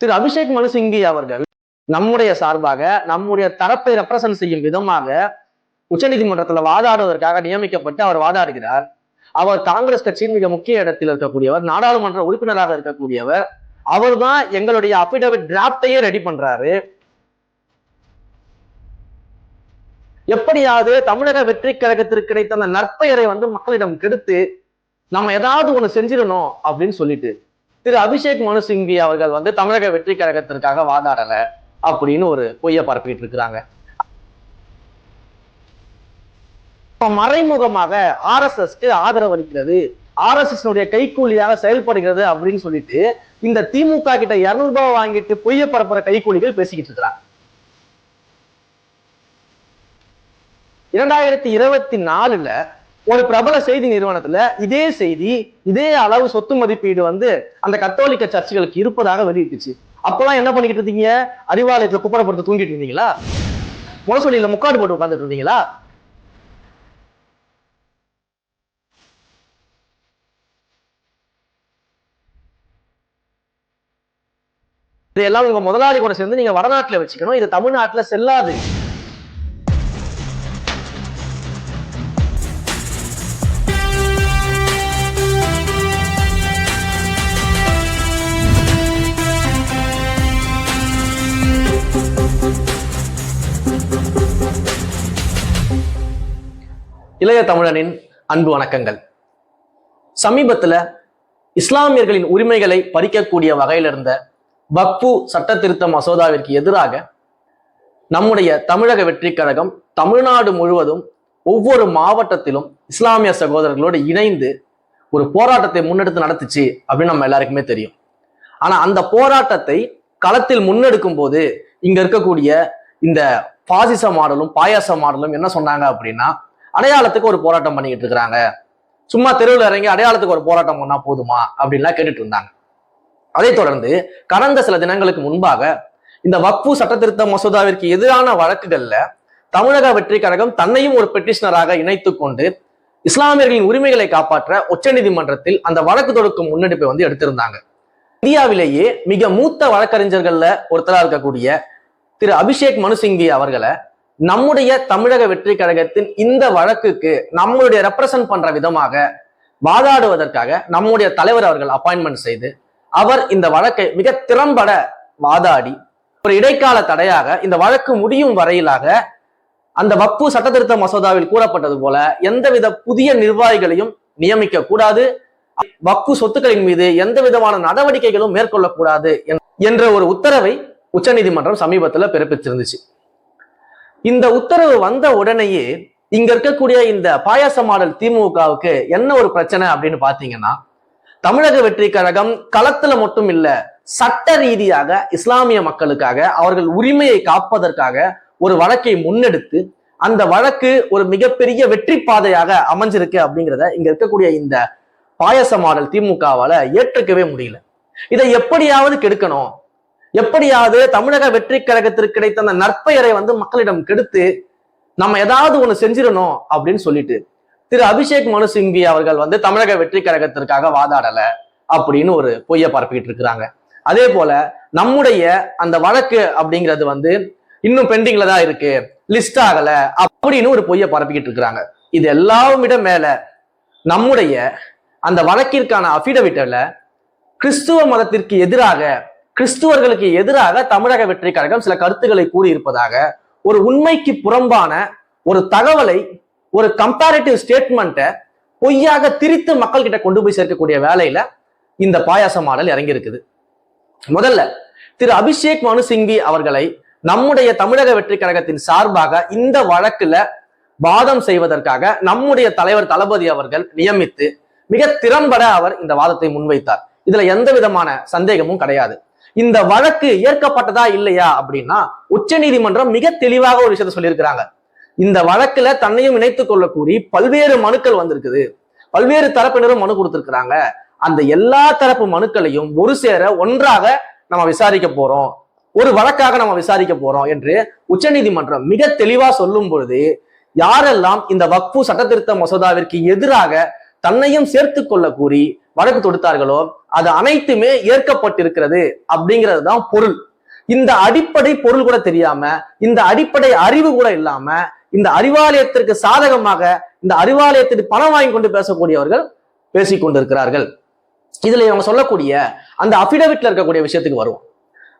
திரு அபிஷேக் மனு சிங்கி அவர்கள் நம்முடைய சார்பாக நம்முடைய தரப்பை ரெப்ரசன்ட் செய்யும் விதமாக உச்சநீதிமன்றத்தில் வாதாடுவதற்காக நியமிக்கப்பட்டு அவர் வாதாடுகிறார். அவர் காங்கிரஸ் கட்சியின் மிக முக்கிய இடத்தில் இருக்கக்கூடியவர் நாடாளுமன்ற உறுப்பினராக இருக்கக்கூடியவர் அவர்தான் எங்களுடைய அபிடவிட் டிராப்டையே ரெடி பண்றாரு. எப்படியாவது தமிழக வெற்றி கழகத்திற்கு கிடைத்த அந்த நற்பெயரை வந்து மக்களிடம் கெடுத்து நம்ம ஏதாவது ஒண்ணு செஞ்சிடணும் அப்படின்னு சொல்லிட்டு திரு அபிஷேக் மனு சிங்வி அவர்கள் வந்து தமிழக வெற்றி கழகத்திற்காக வாதாடல அப்படின்னு ஒரு பொய்ய பரப்பிட்டு இருக்கிறாங்க. இப்ப மறைமுகமாக ஆர்எஸ்எஸ்க்கு ஆதரவு அளிக்கிறது ஆர்எஸ்எஸ் கைக்கூலியாக செயல்படுகிறது அப்படின்னு சொல்லிட்டு இந்த திமுக கிட்ட இருநூறு ரூபாய் வாங்கிட்டு பொய்ய பரப்புற கைக்கூலிகள் பேசிக்கிட்டு இருக்கிறாங்க. இரண்டாயிரத்தி இருபத்தி நாலுல ஒரு பிரபல செய்தி நிறுவனத்துல இதே செய்தி இதே அளவு சொத்து மதிப்பீடு வந்து அந்த கத்தோலிக்க சர்ச்சுகளுக்கு இருப்பதாக வெளியிட்டுச்சு. அப்பெல்லாம் என்ன பண்ணிக்கிட்டு இருந்தீங்க? அறிவாலயத்துல குப்பரை போட்டு தூங்கிட்டு இருந்தீங்களா? முரசொலியில முக்காடு போட்டு உட்கார்ந்துட்டு இருந்தீங்களா? இதெல்லாம் உங்க முதலாளி கூட சேர்ந்து நீங்க வடநாட்டுல வச்சுக்கணும். இது தமிழ்நாட்டுல செல்லாது. இளைய தமிழனின் அன்பு வணக்கங்கள். சமீபத்துல இஸ்லாமியர்களின் உரிமைகளை பறிக்கக்கூடிய வகையில் இருந்த வக்ஃபு சட்ட திருத்த மசோதாவிற்கு எதிராக நம்முடைய தமிழக வெற்றி கழகம் தமிழ்நாடு முழுவதும் ஒவ்வொரு மாவட்டத்திலும் இஸ்லாமிய சகோதரர்களோடு இணைந்து ஒரு போராட்டத்தை முன்னெடுத்து நடத்துச்சு அப்படின்னு நம்ம எல்லாருக்குமே தெரியும். ஆனா அந்த போராட்டத்தை களத்தில் முன்னெடுக்கும் போது இங்க இருக்கக்கூடிய இந்த பாசிச மாடலும் பாயாச மாடலும் என்ன சொன்னாங்க அப்படின்னா அடையாளத்துக்கு ஒரு போராட்டம் பண்ணிக்கிட்டு இருக்கிறாங்க. சும்மா தெருவில் இறங்கி அடையாளத்துக்கு ஒரு போராட்டம் பண்ணா போதுமா? அப்படின்லாம் கேட்டுட்டு இருந்தாங்க. அதைத் தொடர்ந்து கடந்த சில தினங்களுக்கு முன்பாக இந்த வக்ஃபு சட்டத்திருத்த மசோதாவிற்கு எதிரான வழக்குகள்ல தமிழக வெற்றி கழகம் தன்னையும் ஒரு பெட்டிஷனராக இணைத்துக் கொண்டு இஸ்லாமியர்களின் உரிமைகளை காப்பாற்ற உச்சநீதிமன்றத்தில் அந்த வழக்கு தொடுக்கும் முன்னெடுப்பை வந்து எடுத்திருந்தாங்க. இந்தியாவிலேயே மிக மூத்த வழக்கறிஞர்கள்ல ஒருத்தரா இருக்கக்கூடிய திரு அபிஷேக் மனுசிங்கி அவர்களை நம்முடைய தமிழக வெற்றி கழகத்தின் இந்த வழக்குக்கு நம்மளுடைய ரெப்ரசன்ட் பண்ற விதமாக வாதாடுவதற்காக நம்முடைய தலைவர் அவர்கள் அப்பாயின்மெண்ட் செய்து அவர் இந்த வழக்கை மிக திறம்பட வாதாடி ஒரு இடைக்கால தடையாக இந்த வழக்கு முடியும் வரையிலாக அந்த வப்பு சட்டத்திருத்த மசோதாவில் கூறப்பட்டது போல எந்தவித புதிய நிர்வாகிகளையும் நியமிக்க கூடாது வப்பு சொத்துக்களின் மீது எந்த விதமான நடவடிக்கைகளும் மேற்கொள்ளக்கூடாது என்ற ஒரு உத்தரவை உச்சநீதிமன்றம் சமீபத்தில் பிறப்பிச்சிருந்துச்சு. இந்த உத்தரவு வந்த உடனேயே இங்க இருக்கக்கூடிய இந்த பாயாச மாடல் திமுகவுக்கு என்ன ஒரு பிரச்சனை அப்படின்னு பாத்தீங்கன்னா தமிழக வெற்றி கழகம் களத்துல மட்டும் இல்ல சட்ட ரீதியாக இஸ்லாமிய மக்களுக்காக அவர்கள் உரிமையை காப்பதற்காக ஒரு வழக்கை முன்னெடுத்து அந்த வழக்கு ஒரு மிகப்பெரிய வெற்றி பாதையாக அமைஞ்சிருக்கு அப்படிங்கிறத இங்க இருக்கக்கூடிய இந்த பாயச மாடல் திமுகவால ஏற்றுக்கவே முடியல. இதை எப்படியாவது கெடுக்கணும். எப்படியாவது தமிழக வெற்றி கழகத்திற்கு கிடைத்த அந்த நற்பெயரை வந்து மக்களிடம் கெடுத்து நம்ம ஏதாவது ஒண்ணு செஞ்சிடணும் அப்படின்னு சொல்லிட்டு திரு அபிஷேக் மனு சிங்வி அவர்கள் வந்து தமிழக வெற்றி கழகத்திற்காக வாதாடல அப்படின்னு ஒரு பொய்ய பரப்பிக்கிட்டு இருக்கிறாங்க. அதே போல நம்முடைய அந்த வழக்கு அப்படிங்கிறது வந்து இன்னும் பெண்டிங்ல தான் இருக்கு. லிஸ்ட் ஆகல அப்படின்னு ஒரு பொய்ய பரப்பிக்கிட்டு இருக்கிறாங்க. இது எல்லாம் விட மேல நம்முடைய அந்த வழக்கிற்கான அபிடவிட்டல கிறிஸ்துவ மதத்திற்கு எதிராக கிறிஸ்துவர்களுக்கு எதிராக தமிழக வெற்றி கழகம் சில கருத்துக்களை கூறியிருப்பதாக ஒரு உண்மைக்கு புறம்பான ஒரு தகவலை ஒரு கம்பேரிட்டிவ் ஸ்டேட்மெண்ட்டை பொய்யாக திரித்து மக்கள் கிட்ட கொண்டு போய் சேர்க்கக்கூடிய வேலையில இந்த பாயாச மாடல் இறங்கி இருக்குது முதல்ல திரு அபிஷேக் மனு சிங்வி அவர்களை நம்முடைய தமிழக வெற்றி கழகத்தின் சார்பாக இந்த வழக்குல வாதம் செய்வதற்காக நம்முடைய தலைவர் தளபதி அவர்கள் நியமித்து மிக திறம்பட அவர் இந்த வாதத்தை முன்வைத்தார். இதுல எந்த விதமான சந்தேகமும் கிடையாது. இந்த வழக்கு ஏற்கப்பட்டதா இல்லையா அப்படின்னா உச்ச நீதிமன்றம் மிக தெளிவாக ஒரு விஷயத்த சொல்லியிருக்கிறாங்க. இந்த வழக்குல தன்னையும் இணைத்துக் கொள்ள கூறி பல்வேறு மனுக்கள் வந்திருக்குது. பல்வேறு தரப்பினரும் மனு கொடுத்திருக்கிறாங்க. அந்த எல்லா தரப்பு மனுக்களையும் ஒரு சேர ஒன்றாக நம்ம விசாரிக்க போறோம். ஒரு வழக்காக நம்ம விசாரிக்க போறோம் என்று உச்சநீதிமன்றம் மிக தெளிவா சொல்லும் பொழுது யாரெல்லாம் இந்த வக்ஃபு சட்டத்திருத்த மசோதாவிற்கு எதிராக தன்னையும் சேர்த்து கொள்ள கூறி வழக்கு தொடுத்தார்களோ அது அனைத்துமே ஏற்கப்பட்டிருக்கிறது அப்படிங்கிறது தான் பொருள். இந்த அடிப்படை பொருள் கூட தெரியாம இந்த அடிப்படை அறிவு கூட இல்லாம இந்த அறிவாலயத்திற்கு சாதகமாக இந்த அறிவாலயத்திற்கு பணம் வாங்கி கொண்டு பேசக்கூடியவர்கள் பேசிக் கொண்டிருக்கிறார்கள். இதுல இவங்க சொல்லக்கூடிய அந்த அபிடவிட்ல இருக்கக்கூடிய விஷயத்துக்கு வருவோம்.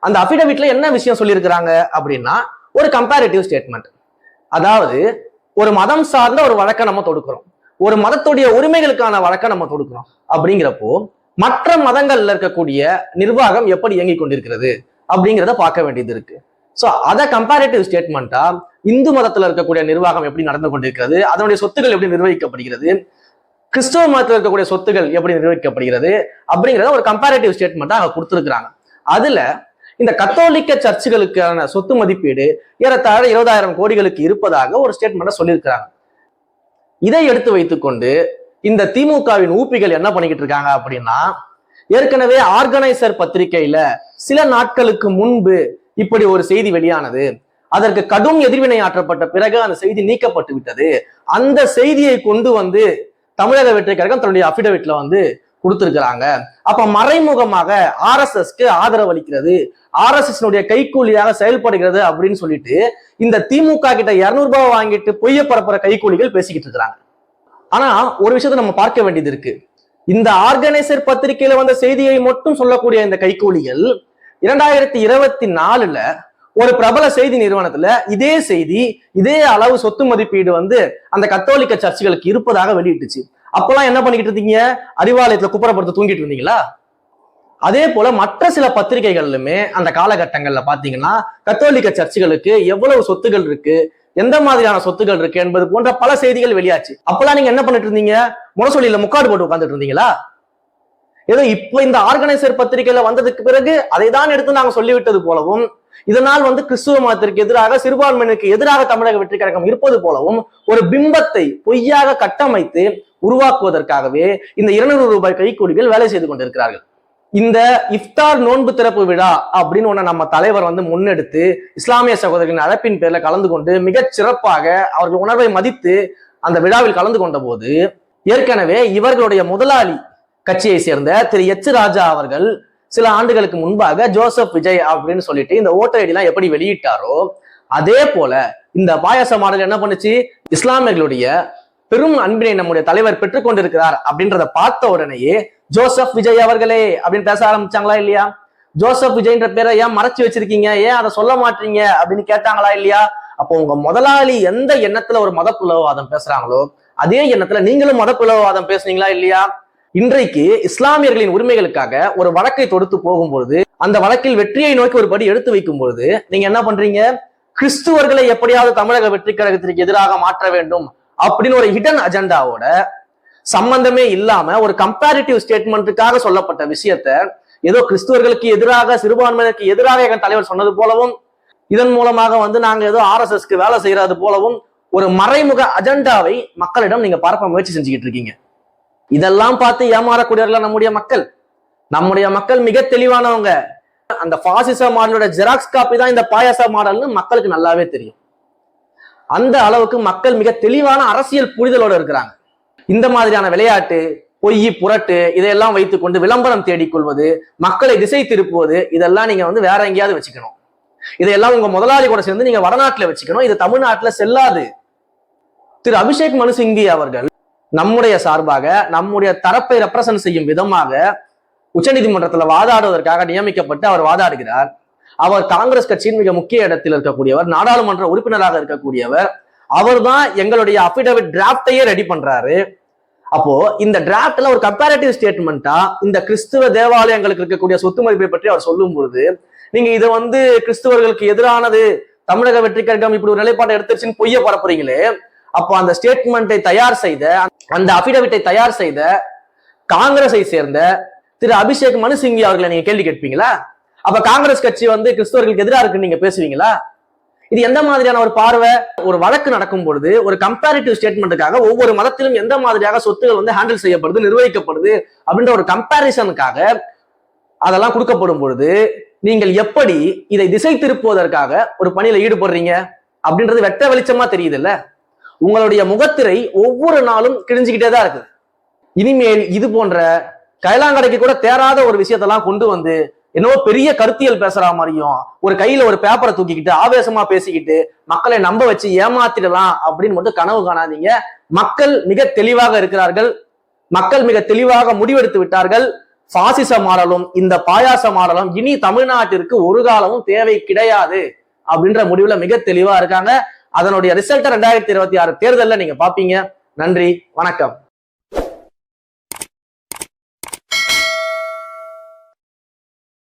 அந்த அபிடவிட்ல என்ன விஷயம் சொல்லியிருக்கிறாங்க அப்படின்னா ஒரு கம்பேரிட்டிவ் ஸ்டேட்மெண்ட் அதாவது ஒரு மதம் சார்ந்த ஒரு வழக்கை நம்ம தொடுக்கிறோம். ஒரு மதத்துடைய உரிமைகளுக்கான வழக்கை நம்ம தொடுக்கிறோம். அப்படிங்கிறப்போ மற்ற மதங்கள்ல இருக்கக்கூடிய நிர்வாகம் எப்படி இயங்கி கொண்டிருக்கிறது அப்படிங்கிறத பார்க்க வேண்டியது இருக்கு. ஸோ அதை கம்பேரிட்டிவ் ஸ்டேட்மெண்ட்டா இந்து மதத்துல இருக்கக்கூடிய நிர்வாகம் எப்படி நடந்து கொண்டிருக்கிறது அதனுடைய சொத்துக்கள் எப்படி நிர்வகிக்கப்படுகிறது கிறிஸ்தவ மதத்தில் இருக்கக்கூடிய சொத்துகள் எப்படி நிர்வகிக்கப்படுகிறது அப்படிங்கிறத ஒரு கம்பேரிட்டிவ் ஸ்டேட்மெண்ட்டா அவங்க கொடுத்துருக்காங்க அதுல இந்த கத்தோலிக்க சர்ச்சுகளுக்கான சொத்து மதிப்பீடு ஏறத்தாழ இருபதாயிரம் கோடிகளுக்கு இருப்பதாக ஒரு ஸ்டேட்மெண்ட்டை சொல்லியிருக்கிறாங்க. இதை எடுத்து வைத்துக்கொண்டு இந்த திமுகவின் ஊப்பிகள் என்ன பண்ணிக்கிட்டு இருக்காங்க அப்படின்னா ஏற்கனவே ஆர்கனைசர் பத்திரிகையில சில நாட்களுக்கு முன்பு இப்படி ஒரு செய்தி வெளியானது. அதற்கு கடும் எதிர்வினை ஆற்றப்பட்ட பிறகு அந்த செய்தி நீக்கப்பட்டு விட்டது. அந்த செய்தியை கொண்டு வந்து தமிழக வெற்றி கழகம் தன்னுடைய அபிடவிட்ல வந்து கொடுத்திருக்கிறாங்க. அப்ப மறைமுகமாக ஆர்எஸ்எஸ்க்கு ஆதரவு அளிக்கிறது ஆர்எஸ்எஸ் கைக்கூலியாக செயல்படுகிறது அப்படின்னு சொல்லிட்டு இந்த திமுக கிட்ட இருநூறு ரூபாய் வாங்கிட்டு பொய்ய பரப்புற கைகூலிகள் பேசிக்கிட்டு இருக்கிறாங்க. ஆனா ஒரு விஷயத்தை நம்ம பார்க்க வேண்டியது இருக்கு. இந்த ஆர்கனைசர் பத்திரிகையில வந்த செய்தியை மட்டும் சொல்லக்கூடிய இந்த கைக்கூலிகள் இரண்டாயிரத்தி இருபத்தி நாலுல ஒரு பிரபல செய்தி நிறுவனத்துல இதே செய்தி இதே அளவு சொத்து மதிப்பீடு வந்து அந்த கத்தோலிக்க சர்ச்சுகளுக்கு இருப்பதாக வெளியிட்டுச்சு. அப்பெல்லாம் என்ன பண்ணிக்கிட்டு இருந்தீங்க? அறிவாலயத்துல குப்புறப்படுத்த தூங்கிட்டு இருந்தீங்களா? அதே போல மற்ற சில பத்திரிகைகள்லுமே அந்த காலகட்டங்கள்ல பாத்தீங்கன்னா கத்தோலிக்க சர்ச்சுகளுக்கு எவ்வளவு சொத்துகள் இருக்கு எந்த மாதிரியான சொத்துகள் இருக்கு என்பது போன்ற பல செய்திகள் வெளியாச்சு. அப்பெல்லாம் நீங்க என்ன பண்ணிட்டு இருந்தீங்க? முரசொலியில முக்காடு போட்டு உட்காந்துட்டு இருந்தீங்களா? ஏதோ இப்ப இந்த ஆர்கனைசர் பத்திரிகையில வந்ததுக்கு பிறகு அதை தான் எடுத்து நாங்க சொல்லிவிட்டது போலவும் இதனால் வந்து கிறிஸ்துவ மதத்திற்கு எதிராக சிறுபான்மையினருக்கு எதிராக தமிழக வெற்றி கழகம் இருப்பது போலவும் ஒரு பிம்பத்தை பொய்யாக கட்டமைத்து உருவாக்குவதற்காகவே இந்த இருநூறு ரூபாய் கைக்கூலிகள் வேலை செய்து கொண்டிருக்கிறார்கள். இந்த இஃப்தார் நோன்பு திறப்பு விழா அப்படின்னு ஒண்ணு நம்ம தலைவர் வந்து முன்னெடுத்து இஸ்லாமிய சகோதரர்களின் அழைப்பின் பேர்ல கலந்து கொண்டு மிகச் சிறப்பாக அவர்கள் உணர்வை மதித்து அந்த விழாவில் கலந்து கொண்ட போது ஏற்கனவே இவர்களுடைய முதலாளி கட்சியை சேர்ந்த திரு எச் ராஜா அவர்கள் சில ஆண்டுகளுக்கு முன்பாக ஜோசப் விஜய் அப்படின்னு சொல்லிட்டு இந்த ஓட்டர் ஐடி எல்லாம் எப்படி வெளியிட்டாரோ அதே போல இந்த பாயாச மாடல் என்ன பண்ணுச்சு? இஸ்லாமியர்களுடைய பெரும் அன்பினை நம்முடைய தலைவர் பெற்றுக்கொண்டிருக்கிறார் அப்படின்றத பார்த்த உடனேயே ஜோசப் விஜய் அவர்களே அப்படின்னு பேச ஆரம்பிச்சாங்களா இல்லையா? ஜோசப் விஜய்ன்ற பேரை ஏன் மறைச்சு வச்சிருக்கீங்க? ஏன் அதை சொல்ல மாட்டீங்க? அப்படின்னு கேட்டாங்களா இல்லையா? அப்போ உங்க முதலாளி எந்த எண்ணத்துல ஒரு மத பிளவுவாதம் பேசுறாங்களோ அதே எண்ணத்துல நீங்களும் மத பிளவுவாதம் பேசுனீங்களா இல்லையா? இன்றைக்கு இஸ்லாமியர்களின் உரிமைகளுக்காக ஒரு வழக்கை தொடுத்து போகும்பொழுது அந்த வழக்கில் வெற்றியை நோக்கி ஒரு படி எடுத்து வைக்கும் பொழுது நீங்க என்ன பண்றீங்க? கிறிஸ்துவர்களை எப்படியாவது தமிழக வெற்றி கழகத்திற்கு எதிராக மாற்ற வேண்டும். அப்படின்னு ஒரு ஹிடன் அஜெண்டாவோட சம்பந்தமே இல்லாம ஒரு கம்பேரிட்டிவ் ஸ்டேட்மெண்ட்டுக்காக சொல்லப்பட்ட விஷயத்த ஏதோ கிறிஸ்துவர்களுக்கு எதிராக சிறுபான்மையினருக்கு எதிராக எங்கள் தலைவர் சொன்னது போலவும் இதன் மூலமாக வந்து நாங்க ஏதோ ஆர்எஸ்எஸ்க்கு வேலை செய்யறது போலவும் ஒரு மறைமுக அஜெண்டாவை மக்களிடம் நீங்க பரப்ப முயற்சி செஞ்சுக்கிட்டு இருக்கீங்க. இதெல்லாம் பார்த்து ஏமாறக்கூடியவர்கள் நம்முடைய மக்கள்? நம்முடைய மக்கள் மிக தெளிவானவங்க. அந்த பாசிச மாடலோட ஜெராக்ஸ் காப்பி தான் இந்த பாயாச மாடல்னு மக்களுக்கு நல்லாவே தெரியும். அந்த அளவுக்கு மக்கள் மிக தெளிவான அரசியல் புரிதலோடு இருக்கிறாங்க. இந்த மாதிரியான விளையாட்டு பொய் புரட்டு இதையெல்லாம் வைத்துக்கொண்டு விளம்பரம் தேடிக்கொள்வது மக்களை திசை திருப்புவது இதெல்லாம் நீங்க வந்து வேற எங்கேயாவது வச்சுக்கணும். இதையெல்லாம் உங்க முதலாளி கூட சேர்ந்து நீங்க வடநாட்டுல வச்சுக்கணும். இது தமிழ்நாட்டுல செல்லாது. திரு அபிஷேக் மனு சிங்கி அவர்கள் நம்முடைய சார்பாக நம்முடைய தரப்பை ரெப்ரசன்ட் செய்யும் விதமாக உச்சநீதிமன்றத்துல வாதாடுவதற்காக நியமிக்கப்பட்டு அவர் வாதாடுகிறார். அவர் காங்கிரஸ் கட்சியின் மிக முக்கிய இடத்தில் இருக்கக்கூடியவர் நாடாளுமன்ற உறுப்பினராக இருக்கக்கூடியவர் அவர் தான் எங்களுடைய அபிடவிட் டிராப்டையே ரெடி பண்றாரு. அப்போ இந்த டிராப்ட்ல ஒரு கம்பேரட்டிவ் ஸ்டேட்மெண்ட்டா இந்த கிறிஸ்துவ தேவாலயங்களுக்கு இருக்கக்கூடிய சொத்து மதிப்பை பற்றி அவர் சொல்லும் பொழுது நீங்க இதை வந்து கிறிஸ்துவர்களுக்கு எதிரானது தமிழக வெற்றி கழகம் இப்படி ஒரு நிலைப்பாட்டை எடுத்துருச்சுன்னு பொய்ய பரப்புறீங்களே? அப்போ அந்த ஸ்டேட்மெண்ட்டை தயார் செய்த அந்த அபிடவிட்டை தயார் செய்த காங்கிரஸை சேர்ந்த திரு அபிஷேக் மனு சிங்கி அவர்களை நீங்க கேள்வி கேட்பீங்களா? அப்ப காங்கிரஸ் கட்சி வந்து கிறிஸ்தவர்களுக்கு எதிராக இருக்குன்னு நீங்க பேசுவீங்களா? இது எந்த மாதிரியான ஒரு பார்வை? ஒரு வழக்கு நடக்கும் பொழுது ஒரு கம்பேரிட்டிவ் ஸ்டேட்மெண்ட்டுக்காக ஒவ்வொரு மதத்திலும் எந்த மாதிரியாக சொத்துகள் வந்து ஹேண்டில் செய்யப்படுது நிர்வகிக்கப்படுது அப்படின்ற ஒரு கம்பேரிசனுக்காக அதெல்லாம் கொடுக்கப்படும் பொழுது நீங்கள் எப்படி இதை திசை திருப்புவதற்காக ஒரு பணியில ஈடுபடுறீங்க? அப்படின்றது வெட்ட வெளிச்சமா தெரியுது இல்ல உங்களுடைய முகத்திரை ஒவ்வொரு நாளும் கிழிஞ்சுக்கிட்டே தான் இருக்குது. இனிமேல் இது போன்ற கைலாங்கடைக்கு கூட தேராத ஒரு விஷயத்தெல்லாம் கொண்டு வந்து என்னவோ பெரிய கருத்தியல் பேசுற மாதிரியும் ஒரு கையில ஒரு பேப்பரை தூக்கிக்கிட்டு ஆவேசமா பேசிக்கிட்டு மக்களை நம்ப வச்சு ஏமாத்திடலாம் அப்படின்னு மட்டும் கனவு காணாதீங்க. மக்கள் மிக தெளிவாக இருக்கிறார்கள். மக்கள் மிக தெளிவாக முடிவெடுத்து விட்டார்கள். பாசிச மாடலும் இந்த பாயாச மாடலும் இனி தமிழ்நாட்டிற்கு ஒரு காலமும் தேவை கிடையாது அப்படின்ற முடிவுல மிக தெளிவா இருக்காங்க. அதனுடைய ரிசல்ட்டை ரெண்டாயிரத்தி இருபத்தி ஆறு தேர்தலில் நீங்க பாப்பீங்க நன்றி வணக்கம்.